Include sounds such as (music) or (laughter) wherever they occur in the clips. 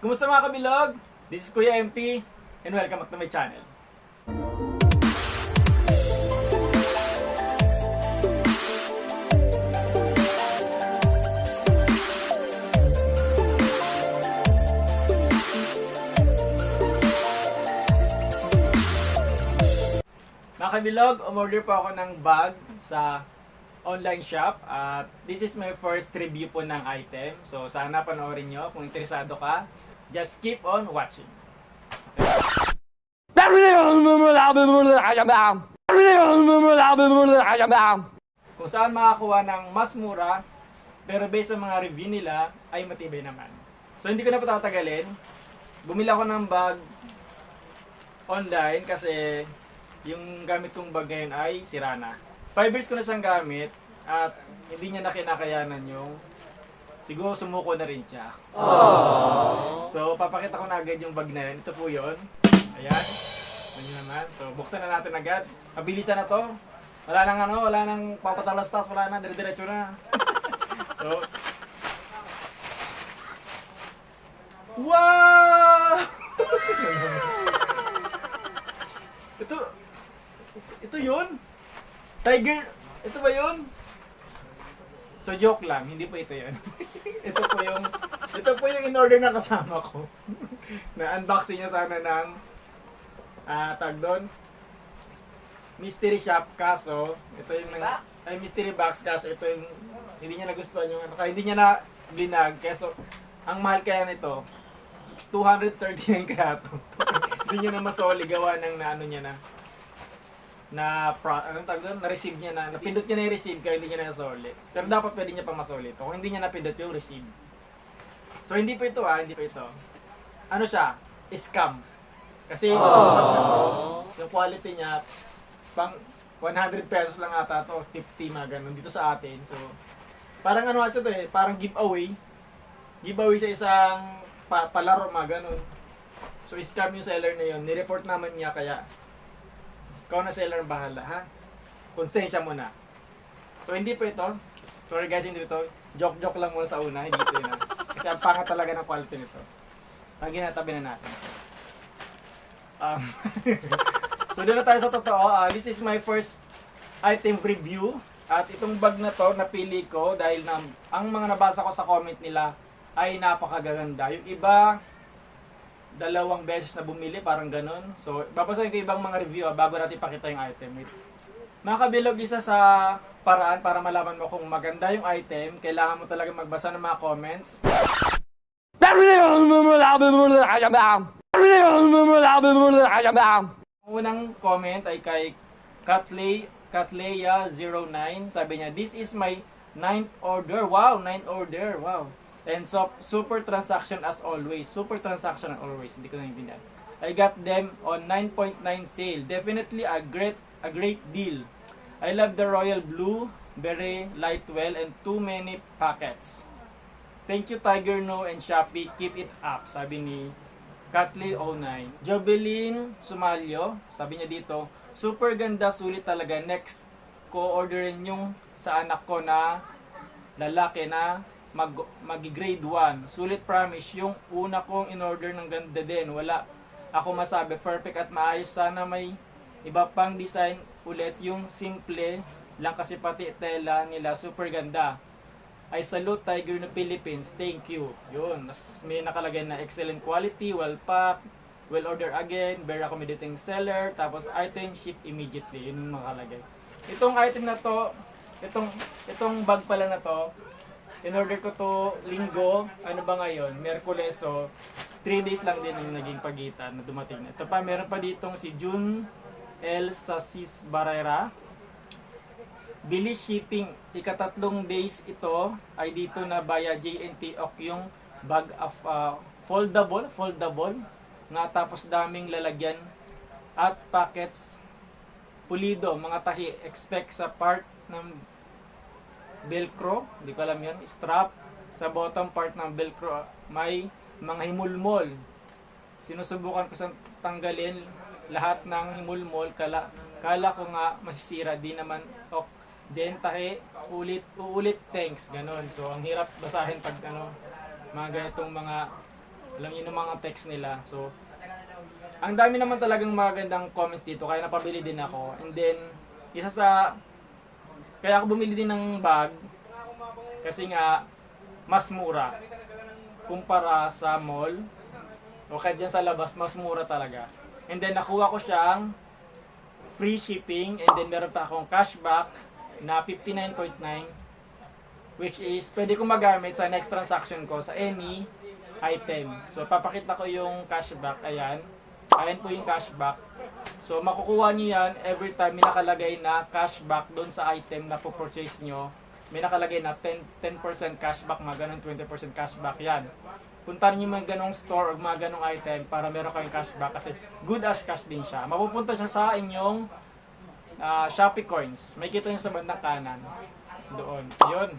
Kumusta mga kabilog? This is Kuya MP and welcome back to my channel. Mga kabilog, umorder po ako ng bag sa online shop at this is my first review po ng item. So sana panoorin nyo kung interesado ka. Just keep on watching. Kung saan makakuha ng mas mura pero based sa mga review nila ay matibay naman. So hindi ko na patatagalin. Bumili ako ng bag online kasi yung gamit kong bag ngayon ay sira na. 5 years ko na siyang gamit at hindi niya na kinakayanan yung siguro sumuko na rin siya. So papakita ko na agad yung bag na yun. Ito po yun. Ayan. Ano naman. So buksan na natin agad. Mabilisan na to. Wala nang ano, wala nang papatalastas, wala na, dire-diretso na. (laughs) so, Wow! (laughs) ito, ito yun? Tiger, ito ba yun? So joke lang, hindi po ito yun. (laughs) ito po yung, ito po yung in-order na kasama ko. (laughs) na unboxing niya sana ng, ah, tag doon, mystery shop kaso ito yung nang, ay mystery box kaso ito yung hindi niya nagustuhan yung ano. Kaya hindi niya na blinag kaso ang mahal kaya nito 239 kaya to hindi niya na masoli gawa ng na ano niya na na pro, anong tawag doon? na-receive niya na, napindot niya na yung receive kaya hindi niya na nasoli. Pero dapat pwede niya pa masoli ito kung hindi niya napindot yung receive. So hindi po ito ah, hindi po ito. Ano siya? Scam. Kasi yung quality niya pang 100 pesos lang ata to, 50 mga ganun dito sa atin. So parang ano siya to eh, parang giveaway. Giveaway sa isang pa, palaro mga ganun. So scam yung seller na yun. Nireport naman niya kaya ikaw na seller ang bahala ha. Konsensya mo na. So hindi po ito. Sorry guys, hindi ito. Joke-joke lang muna sa una, hindi ito yun. Kasi ang pangat talaga ng quality nito. Lagi natabi na natin. Um, (laughs) so na tayo sa totoo. Ah, this is my first item review. At itong bag na to, napili ko dahil na, ang mga nabasa ko sa comment nila ay napakaganda. Yung iba, dalawang beses na bumili, parang ganun. So, babasahin ko ibang mga review ah, bago natin pakita yung item. Wait. Mga kabilog, isa sa paraan para malaman mo kung maganda yung item, kailangan mo talaga magbasa ng mga comments. Ang unang comment ay kay Katley, Katleya09. Sabi niya, this is my ninth order. Wow, ninth order. Wow. And so, super transaction as always. Super transaction as always. Hindi ko naiintindihan. I got them on 9.9 sale. Definitely a great a great deal. I love the royal blue, very light well, and too many packets. Thank you Tiger No and Shopee. Keep it up. Sabi ni Katley09. Jobeline Sumalyo. Sabi niya dito, super ganda, sulit talaga. Next ko orderin yung sa anak ko na lalaki na mag mag-grade 1. Sulit promise, yung una kong in-order ng ganda din. Wala ako masabi, perfect at maayos. Sana may iba pang design ulit yung simple lang kasi pati tela nila super ganda. I salute Tiger no Philippines. Thank you. Yun. May nakalagay na excellent quality, well packed, well order again, very accommodating seller, tapos item ship immediately. Yun yung nakalagay. Itong item na to, itong itong bag pala na to, in order ko to linggo, ano ba ngayon, Merkules, so 3 days lang din ang naging pagitan na dumating. Ito pa, meron pa ditong si June L. Sasis Barrera. Bili shipping, ikatatlong days ito ay dito na via JNT Ok yung bag of uh, foldable, foldable, nga tapos daming lalagyan at packets pulido, mga tahi, expect sa part ng velcro, hindi ko alam yun, strap, sa bottom part ng velcro, may mga himulmol. Sinusubukan ko sa tanggalin lahat ng himulmol, kala, kala ko nga masisira, di naman, ok, then tahi, ulit, uulit, thanks, ganon. So, ang hirap basahin pag ano, mga ganitong mga Alam niyo yung mga text nila. So, ang dami naman talagang magandang comments dito, kaya napabili din ako. And then, isa sa, kaya ako bumili din ng bag, kasi nga, mas mura kumpara sa mall o kahit dyan sa labas, mas mura talaga. And then nakuha ko siyang free shipping and then meron pa akong cashback na 59.9 which is pwede ko magamit sa next transaction ko sa any item. So papakita ko yung cashback, ayan. Ayan po yung cashback. So makukuha niyo yan every time may nakalagay na cashback doon sa item na po-purchase nyo. May nakalagay na 10, 10% cashback, mga ganun 20% cashback yan. Punta niyo mga ganong store o mga ganong item para meron kayong cashback kasi good as cash din siya. Mapupunta siya sa inyong ah, Shopee coins. May kita niyo sa bandang kanan. Doon. Yun.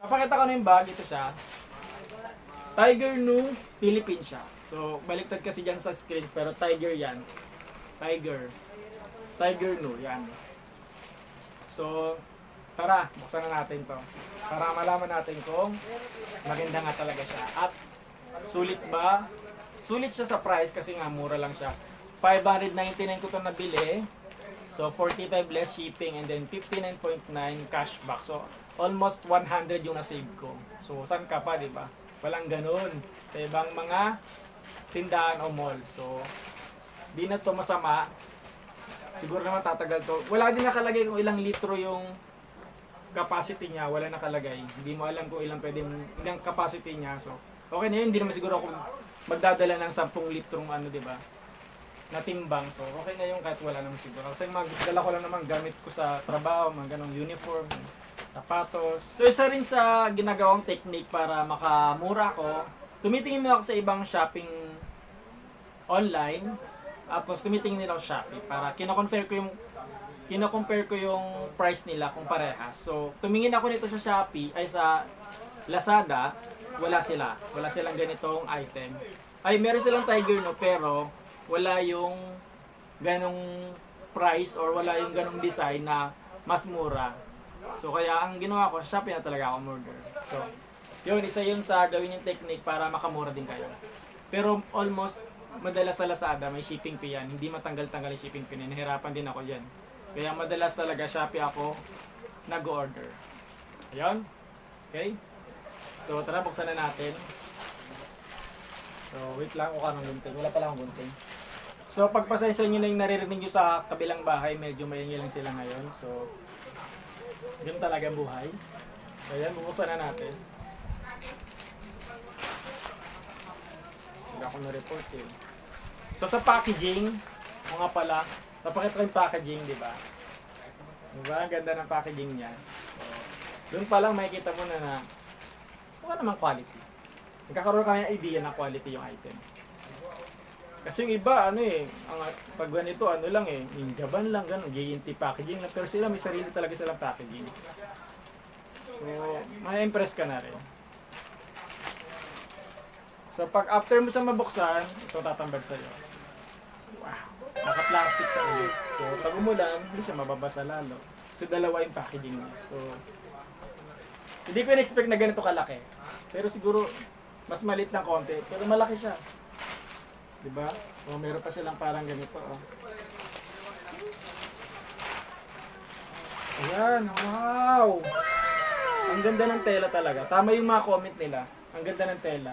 Papakita ko na yung bag. Ito siya. Tiger Nu Philippine siya. So, baliktad kasi dyan sa screen. Pero Tiger yan. Tiger. Tiger Nu. Yan. So, tara. Buksan na natin to. Para malaman natin kung maganda nga talaga siya. At sulit ba? Sulit siya sa price kasi nga mura lang siya. 599 ko to nabili. So 45 less shipping and then 59.9 cashback. So almost 100 yung na-save ko. So saan ka pa, 'di ba? Walang ganun sa ibang mga tindahan o mall. So di na to masama. Siguro naman tatagal to. Wala din nakalagay kung ilang litro yung capacity niya, wala nakalagay. Hindi mo alam kung ilang pwedeng ilang capacity niya. So, okay na yun, hindi naman siguro ako magdadala ng 10 litrong ano, 'di ba? Na timbang. So, okay na yung kahit wala naman siguro. Kasi magdala ko lang naman gamit ko sa trabaho, mga ganong uniform, sapatos. So, isa rin sa ginagawang technique para makamura ko, tumitingin mo ako sa ibang shopping online, tapos tumitingin nila ako Shopee para kino-compare ko yung kino-compare ko yung price nila kung parehas. So, tumingin ako nito sa Shopee, ay sa Lazada, wala sila. Wala silang ganitong item. Ay, meron silang Tiger no, pero wala yung ganong price or wala yung ganong design na mas mura. So kaya ang ginawa ko, Shopee na talaga ako order. So, yun, isa yun sa gawin yung technique para makamura din kayo. Pero almost, madalas sa Lazada, may shipping fee yan. Hindi matanggal-tanggal yung shipping fee. Nahirapan din ako dyan. Kaya madalas talaga Shopee ako nag-order. Ayun. Okay? So tara, buksan na natin. So, wait lang kung anong gunting. Wala pala akong gunting. So, pagpasensya nyo na yung naririnig nyo sa kabilang bahay, medyo maingay lang sila ngayon. So, ganun talaga buhay. So, ayan, bubuksan na natin. Hindi ako na-report eh. So, sa packaging, mga pala, napakita ko yung packaging, di ba? Di ba? Ang ganda ng packaging niya. So, doon pa lang makikita mo na na mukha namang quality. Nagkakaroon ka ng idea na quality yung item. Kasi yung iba, ano eh, ang, pag ganito, ano lang eh, ninja ban lang, ganun, GNT packaging lang. Pero sila, may sarili talaga silang packaging. So, may impress ka na rin. So, pag after mo siya mabuksan, ito tatambad sa'yo. Wow! Naka-plastic siya ulit. So, pag umulan, hindi siya mababasa lalo. So, dalawa yung packaging niya. So, hindi ko in-expect na ganito kalaki. Pero siguro, mas malit ng konti. Pero malaki siya. Diba? O, meron pa silang parang ganito. Oh. Ayan, wow! Ang ganda ng tela talaga. Tama yung mga comment nila. Ang ganda ng tela.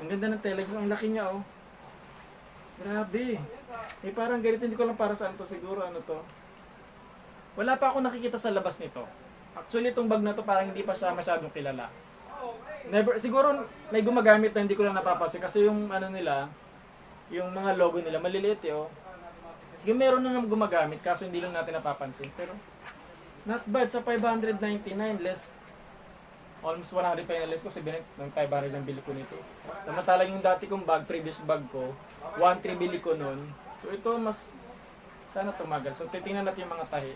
Ang ganda ng tela. Ang laki niya, oh. Grabe. Eh, parang ganito. Hindi ko lang para saan to. Siguro ano to. Wala pa ako nakikita sa labas nito. Actually, itong bag na to parang hindi pa siya masyadong kilala. Never, siguro may gumagamit na hindi ko lang napapansin kasi yung ano nila, yung mga logo nila maliliit eh, oh. Sige, meron na naman gumagamit kaso hindi lang natin napapansin. Pero not bad sa 599 less almost 100 pa yung less ko 7 ng 500 ang bili ko nito. Samantala yung dati kong bag, previous bag ko, 1.3 bili ko nun. So ito mas sana tumagal. So titingnan natin yung mga tahi.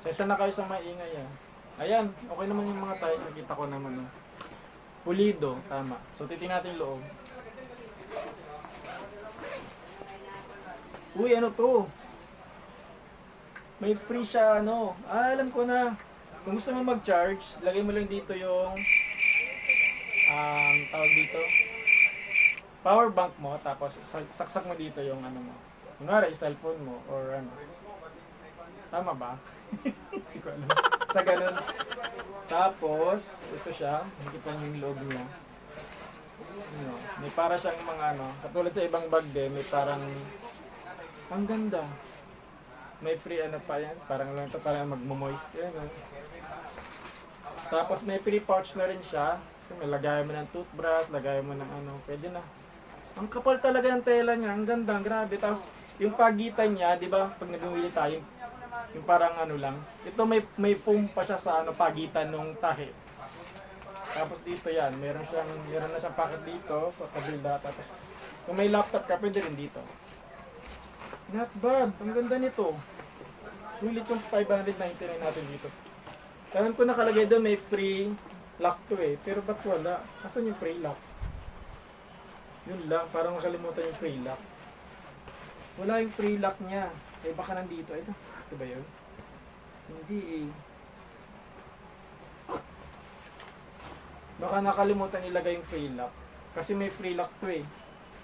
Sesa na kayo sa maingay ah. Ayan, okay naman yung mga tiles. Nakita ko naman. Oh. Pulido, tama. So, titingnan natin yung loob. Uy, ano to? May free siya, ano. Ah, alam ko na. Kung gusto mo mag-charge, lagay mo lang dito yung um, tawag dito power bank mo tapos sa- saksak mo dito yung ano mo kunwari yung cellphone mo or ano tama ba? (laughs) hindi ko alam sa ganun tapos ito siya nakikita niyo yung loob niya ano, may para siyang mga ano katulad sa ibang bag din may parang ang ganda may free ano pa yan parang lang ito parang magmo-moist ano. Tapos may free pouch na rin siya. Kasi may lagayan mo ng toothbrush, lagayan mo ng ano, pwede na. Ang kapal talaga ng tela niya, ang ganda, grabe. Tapos yung pagitan niya, di ba, pag nagumili tayo, yung parang ano lang, ito may may foam pa siya sa ano pagitan ng tahi. Tapos dito yan, meron siyang meron na siyang pocket dito sa kabila tapos kung may laptop ka, pwede rin dito. Not bad, ang ganda nito. Sulit yung 599 natin dito. Alam ko nakalagay doon may free lock to eh. Pero ba't wala? Asan yung free lock? Yun lang, parang nakalimutan yung free lock. Wala yung free lock niya. Eh baka nandito. Ito, ito ba yun? Hindi eh. Baka nakalimutan ilagay yung free lock. Kasi may free lock to eh.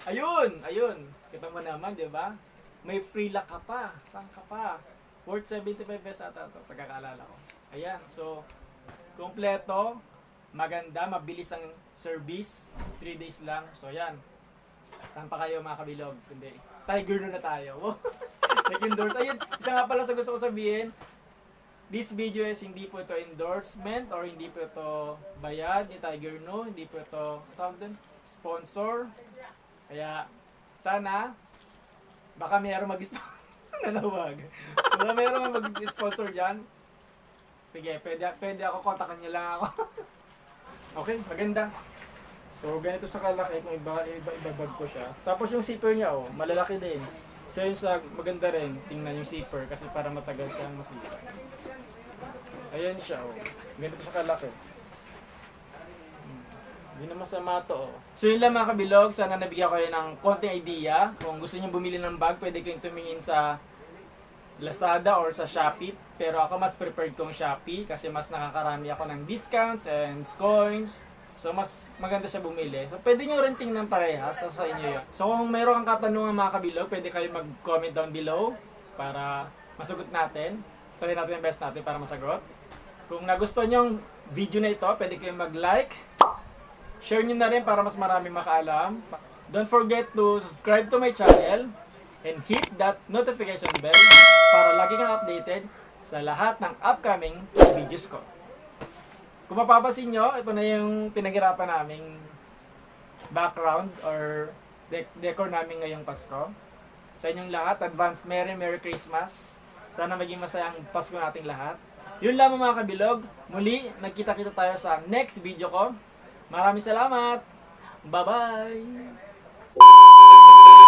Ayun! Ayun! Kita mo naman, di ba? May free lock ka pa. Saan ka pa? Worth 75 pesos ata ito, pagkakaalala ko. Ayan, so, kompleto, maganda, mabilis ang service, 3 days lang. So, ayan. Saan pa kayo mga kabilog? Kundi, tiger na tayo. (laughs) Nag-endorse. Ayun, isa nga pala sa gusto ko sabihin, this video is hindi po ito endorsement or hindi po ito bayad ni Tiger No, hindi po ito something sponsor. Kaya, sana, baka mayroong mag-sponsor. (laughs) Nanawag. Baka mayroong mag-sponsor dyan. Sige, pwede, pwede ako, kontakan niyo lang ako. (laughs) okay, maganda. So, ganito sa kalaki kung iba, iba, ibabag ko siya. Tapos yung zipper niya, oh, malalaki din. So, yun sa maganda rin, tingnan yung zipper kasi para matagal siyang masipa. Ayan siya, oh. Ganito sa kalaki. Hmm. Hindi na masama to, oh. So yun lang mga kabilog, sana nabigyan ko kayo ng konting idea. Kung gusto niyo bumili ng bag, pwede kayong tumingin sa Lazada or sa Shopee. Pero ako mas preferred kong Shopee kasi mas nakakarami ako ng discounts and coins. So mas maganda siya bumili. So pwede nyo rin tingnan parehas, nasa sa inyo yun. So kung mayroon kang katanungan mga kabilog, pwede kayo mag-comment down below para masagot natin. Try natin ang best natin para masagot. Kung nagustuhan nyo yung video na ito, pwede kayong mag-like, share nyo na rin para mas marami makaalam. Don't forget to subscribe to my channel and hit that notification bell para lagi kang updated sa lahat ng upcoming videos ko. Kung mapapansin nyo, ito na yung pinaghirapan naming background or de- decor namin ngayong Pasko. Sa inyong lahat, advance Merry Merry Christmas. Sana maging masayang Pasko nating lahat. Yun lamang mga kabilog. Muli, nagkita-kita tayo sa next video ko. Maraming salamat. Bye-bye.